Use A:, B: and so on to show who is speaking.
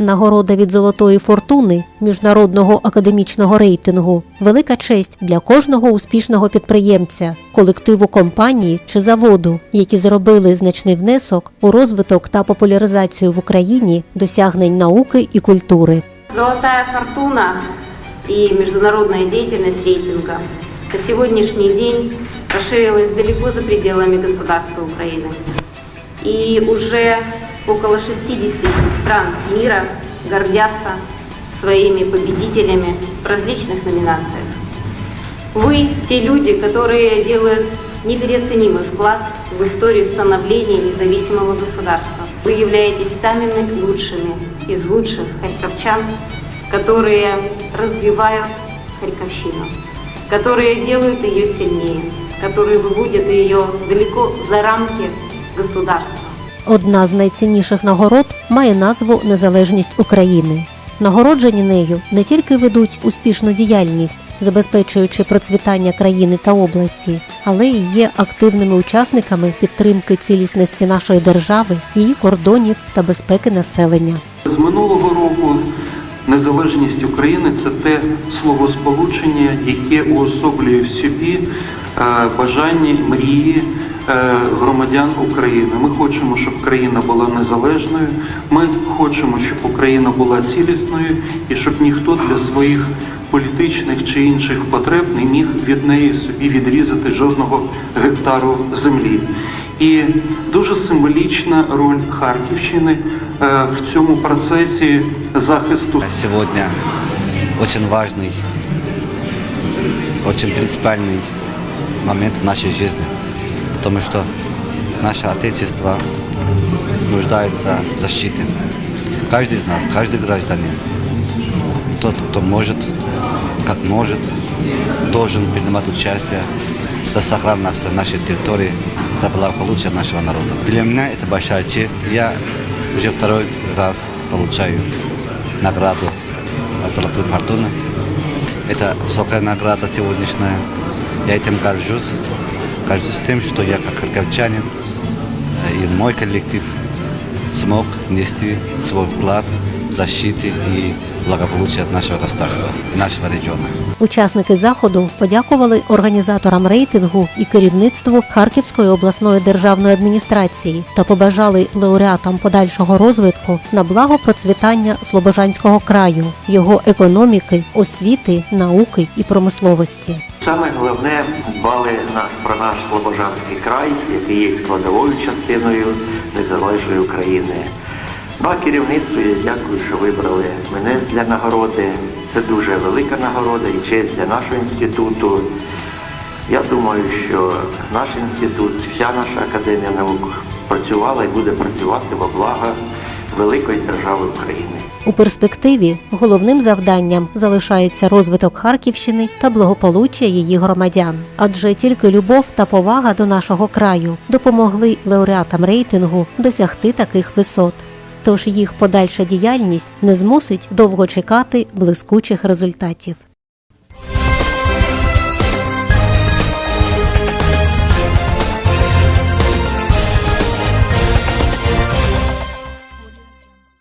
A: Нагорода від золотої фортуни міжнародного академічного рейтингу велика честь для кожного успішного підприємця, колективу компанії чи заводу, які зробили значний внесок у розвиток та популяризацію в Україні досягнень науки і культури.
B: Золотая фортуна и международная деятельность рейтинга на сегодняшний день расширилась далеко за пределами государства Украины. И уже около 60 стран мира гордятся своими победителями в различных номинациях. Вы те люди, которые делают непереоценимый вклад в историю становления независимого государства. Вы являетесь самыми лучшими из лучших харьковчан, которые развивают Харьковщину, которые делают ее сильнее, которые выводят ее далеко за рамки государства.
A: Одна з найцінніших нагород має назву Незалежність України. Нагороджені нею не тільки ведуть успішну діяльність, забезпечуючи процвітання країни та області, але й є активними учасниками підтримки цілісності нашої держави, її кордонів та безпеки населення.
C: З минулого року незалежність України це те словосполучення, яке уособлює в собі е, бажання, мрії громадян України. Ми хочемо, щоб країна була незалежною. Ми хочемо, щоб Україна була цілісною і щоб ніхто для своїх політичних чи інших потреб не міг від неї собі відрізати жодного гектару землі. І дуже символічна роль Харківщини е, в цьому процесі захисту
D: Сегодня очень важный, очень принципиальный момент в нашей жизни, потому что наше Отечество нуждается в защите. Каждый из нас, каждый гражданин, тот, кто может, как может, должен принимать участие за сохранность нашей территории, за благополучие нашего народа. Для меня это большая честь. Я уже второй раз получаю награду от Золотой Фортуны. Это высокая награда сегодняшняя. Я этим горжусь. Горжусь тем, что я как харьковчанин э, и мой коллектив смог внести свой вклад в защиту и благополучие нашего государства и нашего региона.
A: Учасники заходу подякували організаторам рейтингу і керівництву Харківської обласної державної адміністрації та побажали лауреатам подальшого розвитку на благо процвітання Слобожанського краю, його економіки, освіти, науки і промисловості.
E: Саме головне дбали нас про наш Слобожанський край, який є складовою частиною незалежної України. Ну а керівництву я дякую, що вибрали мене для нагороди. Це дуже велика нагорода і честь для нашого інституту. Я думаю, що наш інститут, вся наша академія наук працювала і буде працювати во благо великої держави України.
A: У перспективі головним завданням залишається розвиток Харківщини та благополуччя її громадян, адже тільки любов та повага до нашого краю допомогли лауреатам рейтингу досягти таких висот. Тож їх подальша діяльність не змусить довго чекати блискучих результатів.